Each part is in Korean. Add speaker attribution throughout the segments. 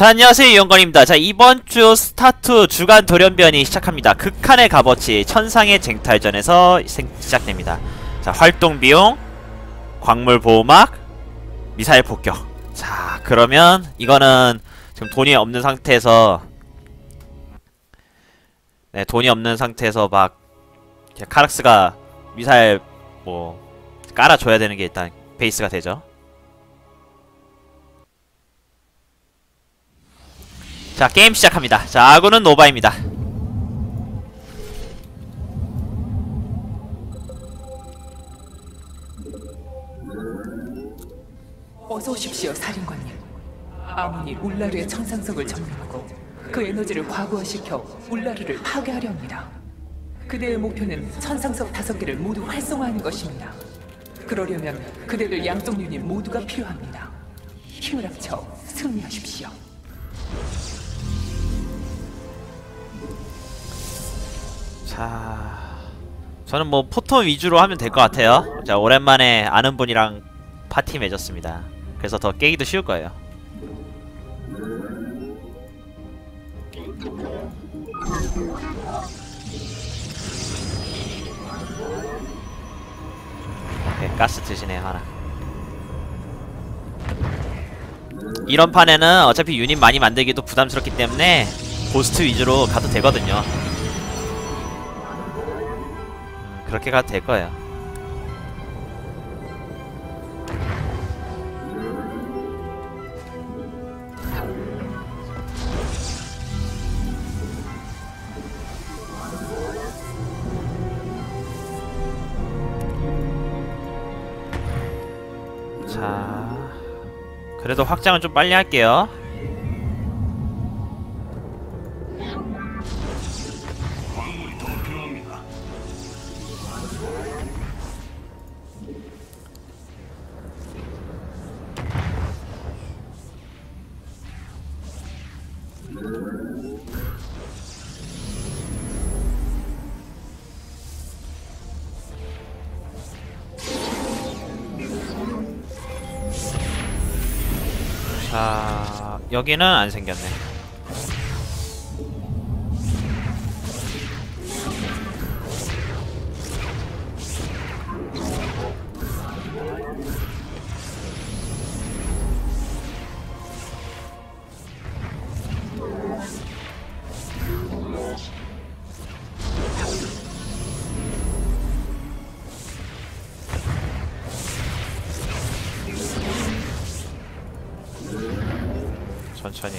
Speaker 1: 자 안녕하세요 이영건입니다. 자 이번 주 스타트 주간 돌연변이 시작합니다. 극한의 값어치 천상의 쟁탈전에서 생- 시작됩니다. 자 활동 비용 광물 보호막 미사일 폭격. 자 그러면 이거는 지금 돈이 없는 상태에서 네 돈이 없는 상태에서 막 카락스가 미사일 뭐 깔아줘야 되는 게 일단 베이스가 되죠 자 게임 시작합니다 자 아군은 노바입니다
Speaker 2: 어서 오십시오, 살인관님. 아문이 울라르의 천상석을 점령하고 그 에너지를 과부하시켜 울라르를 파괴하려 합니다. 그대의 목표는 천상석 다섯 개를 모두 활성화하는 것입니다. 그러려면 그대들 양쪽 유닛 모두가 필요합니다. 힘을 합쳐 승리하십시오.
Speaker 1: 자 저는 뭐 포톤 위주로 하면 될 것 같아요. 자 오랜만에 아는 분이랑 파티 맺었습니다. 그래서 더 깨기도 쉬울 거예요. 오케이 가스 드시네요 하나. 이런 판에는 어차피 유닛 많이 만들기도 부담스럽기 때문에 고스트 위주로 가도 되거든요 그렇게 가도 될 거예요. 자, 그래도 확장은 좀 빨리 할게요. 여기는 안 생겼네. 천천히.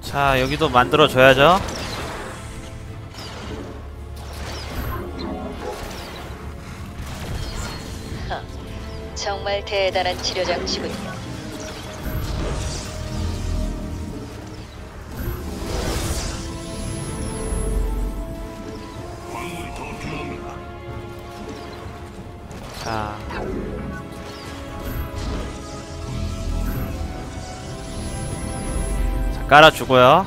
Speaker 1: 자, 여기도 만들어 줘야죠.
Speaker 3: 정말 대단한 치료 장치군요.
Speaker 1: 깔아주고요.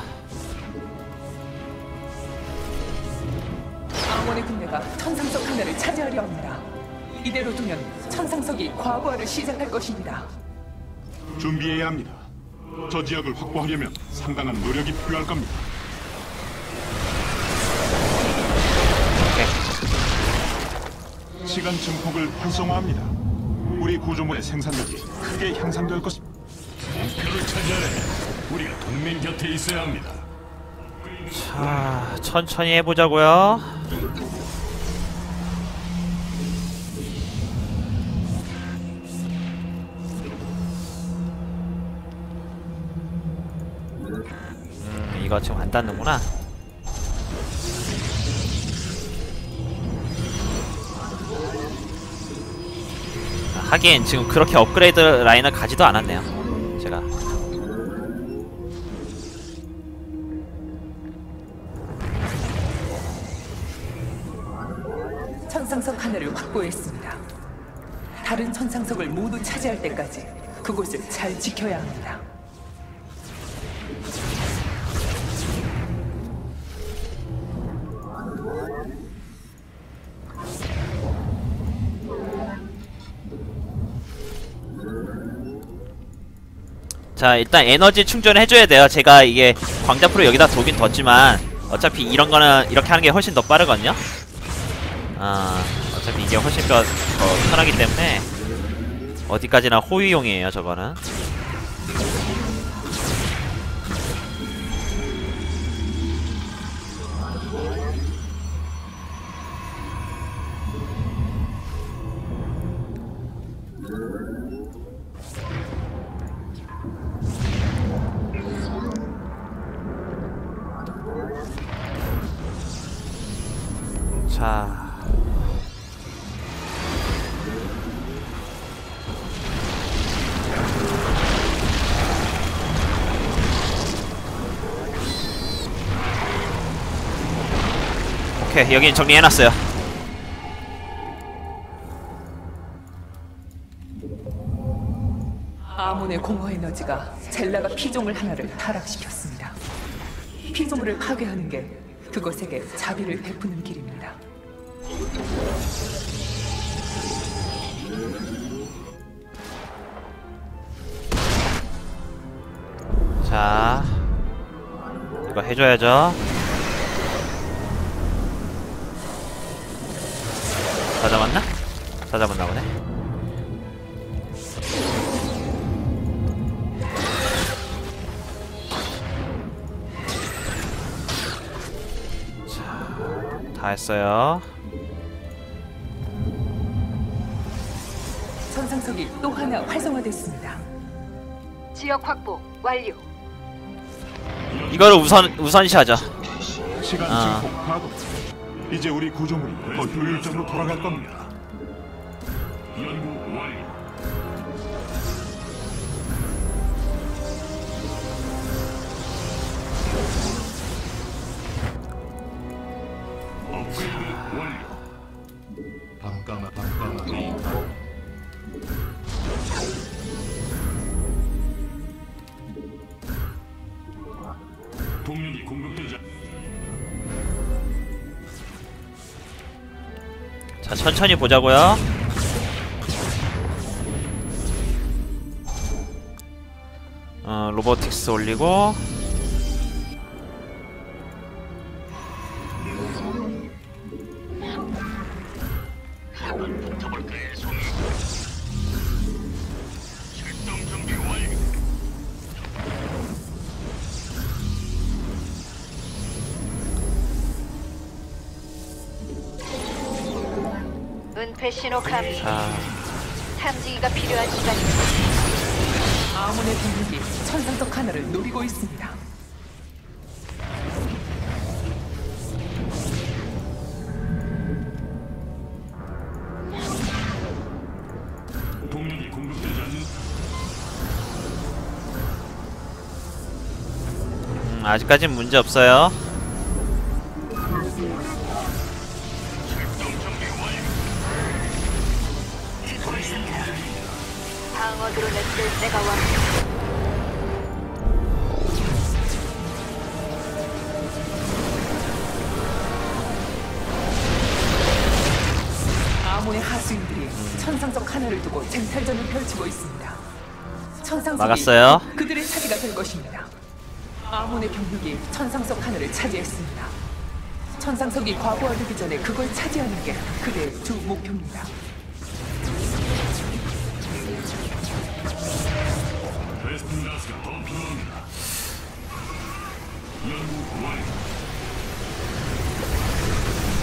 Speaker 2: 아몬의 군대가 천상석 하나를 차지하려 합니다. 이대로 두면 천상석이 과부하를 시작할 것입니다.
Speaker 4: 준비해야 합니다. 저 지역을 확보하려면 상당한 노력이 필요할 겁니다.
Speaker 1: 오케이.
Speaker 4: 시간 증폭을 활성화합니다. 우리 구조물의 생산력이 크게 향상될 것입니다.
Speaker 5: 목표를 차지하려 우리가 동맹 곁에 있어야 합니다.
Speaker 1: 자, 천천히 해보자고요. 음, 이거 지금 안 닿는구나. 하긴 지금 그렇게 업그레이드 라인을 가지도 않았네요. 제가.
Speaker 2: 상자를 확보했습니다. 다른 천상석을 모두 차지할 때까지 그곳을 잘 지켜야 합니다.
Speaker 1: 자 일단 에너지 충전해줘야 돼요 제가 이게 광자프로 여기다 도긴 뒀지만 어차피 이런거는 이렇게 하는게 훨씬 더 빠르거든요 아... 게 훨씬 더, 더 편하기 때문에 어디까지나 호위용이에요 저거는. 자 오케이 여긴 정리해놨어요
Speaker 2: 아몬의 공허 에너지가 젤라가 피조물 하나를 타락시켰습니다. 피조물을 파괴하는 게 그것에게 자비를 베푸는 길입니다.
Speaker 1: 자 이거 해줘야죠 다 잡았나? 다 잡았나 보네 자, 다 했어요
Speaker 2: 천상석이 또 하나 활성화됐습니다.
Speaker 3: 지역 확보 완료.
Speaker 1: 이거를 우선 우선시하죠
Speaker 4: 시간
Speaker 1: 아.
Speaker 4: 증폭 가동. 이제 우리 구조물이 더 효율적으로 돌아갈 겁니다.
Speaker 1: 자 천천히 보자고요. 어 로보틱스 올리고
Speaker 3: 은폐 신호 감지.
Speaker 1: 자
Speaker 3: 탐지기가 필요한 시간입니다.
Speaker 2: 아몬의 병력이 천상석 하나를 노리고 있습니다.
Speaker 5: 동력이 공격되지 않는
Speaker 1: 음, 아직까진 문제 없어요
Speaker 3: 방어 드론을 쓸 때가 왔습니다.
Speaker 2: 아몬의 하수인들이 천상석 하나를 두고 쟁탈전을 펼치고 있습니다. 천상석이
Speaker 1: 막았어요.
Speaker 2: 그들의 차지가 될 것입니다. 아몬의 병력이 천상석 하나를 차지했습니다. 천상석이 과부하되기 전에 그걸 차지하는 게 그들의 주 목표입니다.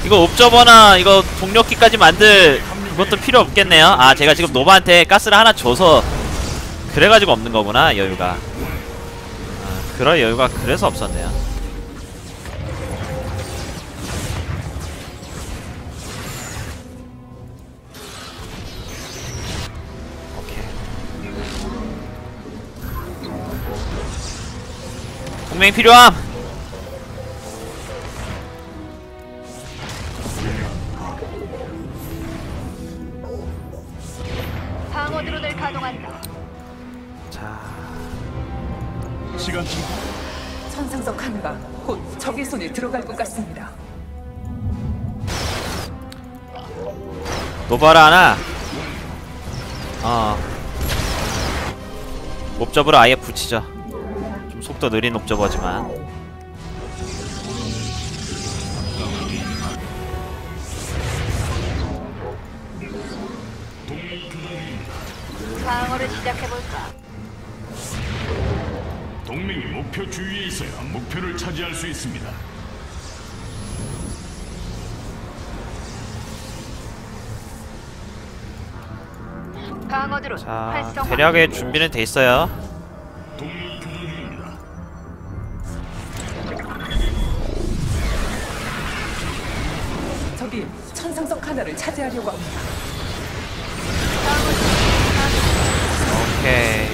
Speaker 1: 이거 옵저버나 이거 동력기까지 만들 그것도 필요 없겠네요. 아 제가 지금 노바한테 가스를 하나 줘서 그래가지고 없는 거구나 여유가. 아, 그럴 여유가 그래서 없었네요 동맹 필요함
Speaker 3: 방어 드론을 가동한다.
Speaker 1: 자
Speaker 4: 시간 증폭.
Speaker 2: 천상석 하나가 곧 적의 손에 들어갈 것 같습니다.
Speaker 1: 노바라 하나 어 옵저버를 아예 붙이죠 좀 속도 느린 옵저버지만
Speaker 3: 방어를 시작해볼까?
Speaker 5: 동맹이 목표 주위에 있어야 목표를 차지할 수 있습니다.
Speaker 3: 방어 드론
Speaker 1: 자
Speaker 3: 활성화.
Speaker 1: 대략의 준비는 돼 있어요
Speaker 2: 차지하려고 합니다.
Speaker 1: 오케이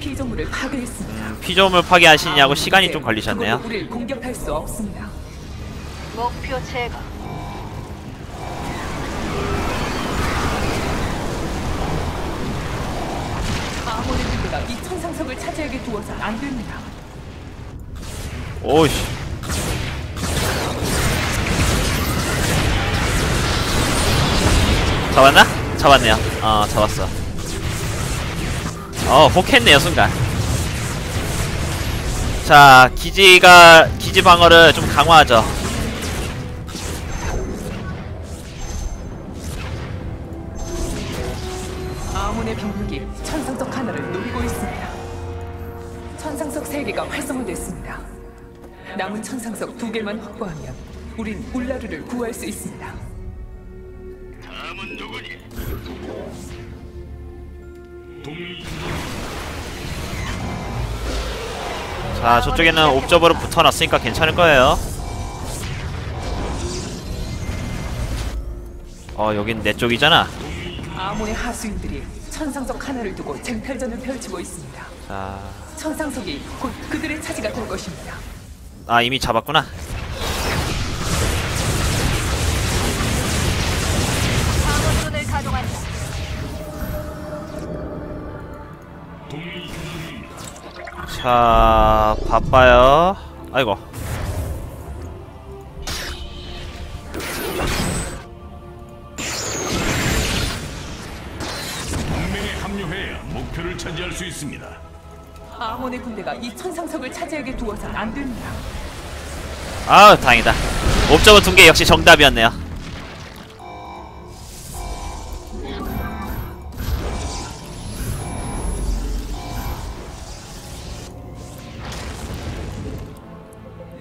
Speaker 2: 피조물을 파괴했습니다.
Speaker 1: 피조물 파괴하시냐고 시간이 좀 걸리셨네요
Speaker 2: 우리를 공격할 수 없습니다.
Speaker 3: 목표 제거.
Speaker 2: 천상석을 차지하게 두어선 안 됩니다.
Speaker 1: 오씨. 잡았나? 잡았네요. 어 잡았어. 어 혹했네요 순간. 자 기지가 기지 방어를 좀 강화하죠
Speaker 2: 개가 활성화됐습니다. 남은 천상석 두 개만 확보하면 우린 울라르를 구할 수 있습니다.
Speaker 5: 다음은 누구니?
Speaker 1: 자 저쪽에는 옵저버를 붙어놨으니까 괜찮을 거예요 어 여긴 내 쪽이잖아
Speaker 2: 아몬의 하수인들이 천상석 하나를 두고 쟁탈전을 펼치고 있습니다.
Speaker 1: 자,
Speaker 2: 천상석이 곧 그들의 차지가 될 것입니다.
Speaker 1: 아 이미 잡았구나
Speaker 3: 방어 드론을 가동한다.
Speaker 1: 자 바빠요 아이고
Speaker 2: 아몬의 군대가 이 천상석을 차지하게 두어선 안 됩니다.
Speaker 1: 아 다행이다 옵저버 둔게 역시 정답이었네요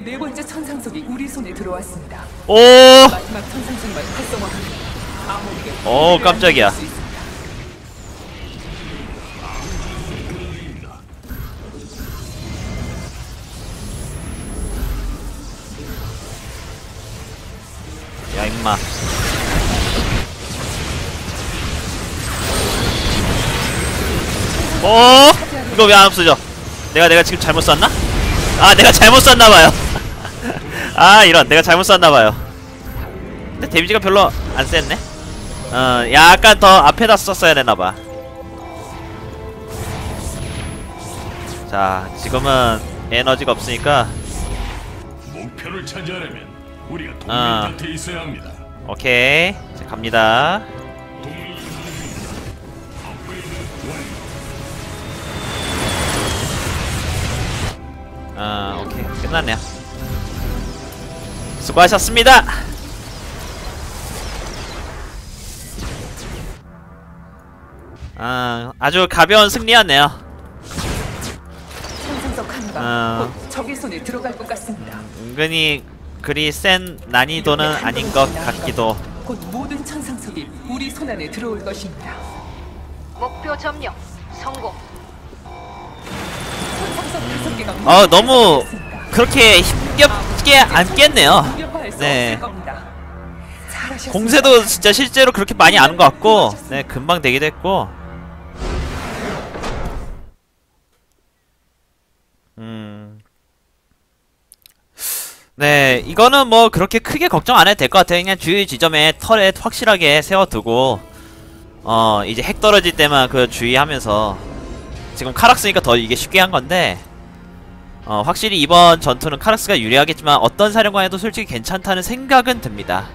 Speaker 2: 네 번째 천상석이 우리 손에 들어왔습니다.
Speaker 1: 오!
Speaker 2: 마지막 천상석만 활성화하면 아몬에게
Speaker 1: 오, 깜짝이야. 야 어? 이거 왜 안 없어져? 내가 내가 지금 잘못 쐈나? 아 내가 잘못 쐈나봐요 아 이런 내가 잘못 쐈나봐요 근데 데미지가 별로 안 셌네 어 약간 더 앞에다 썼어야 되나봐 자 지금은 에너지가 없으니까
Speaker 5: 목표를 차지하려면 우리가 동맹
Speaker 1: 아.
Speaker 5: 곁에 있어야 합니다.
Speaker 1: 오케이 자 갑니다 아 오케이 끝났네요 수고하셨습니다 아 아주 가벼운 승리였네요
Speaker 2: 천상석
Speaker 1: 아.
Speaker 2: 곧 적의 손에 들어갈 것 같습니다.
Speaker 1: 은근히 그리 센 난이도는 아닌 것 같기도
Speaker 2: 곧 모든 천상석이 우리 손 안에 들어올 것입니다.
Speaker 3: 목표 점령. 성공.
Speaker 1: 어 너무. 그렇게 힘겹게 안 깼네요 네. 공세도 진짜 실제로 그렇게 많이 안온것 같고 네 금방 되기도 했고 음. 네 이거는 뭐 그렇게 크게 걱정 안 해도 될 것 같아요 그냥 주요 지점에 털에 확실하게 세워두고 어 이제 핵 떨어질 때만 그 주의하면서 지금 카락스니까 더 이게 쉽게 한 건데 어 확실히 이번 전투는 카락스가 유리하겠지만 어떤 사령관에도 솔직히 괜찮다는 생각은 듭니다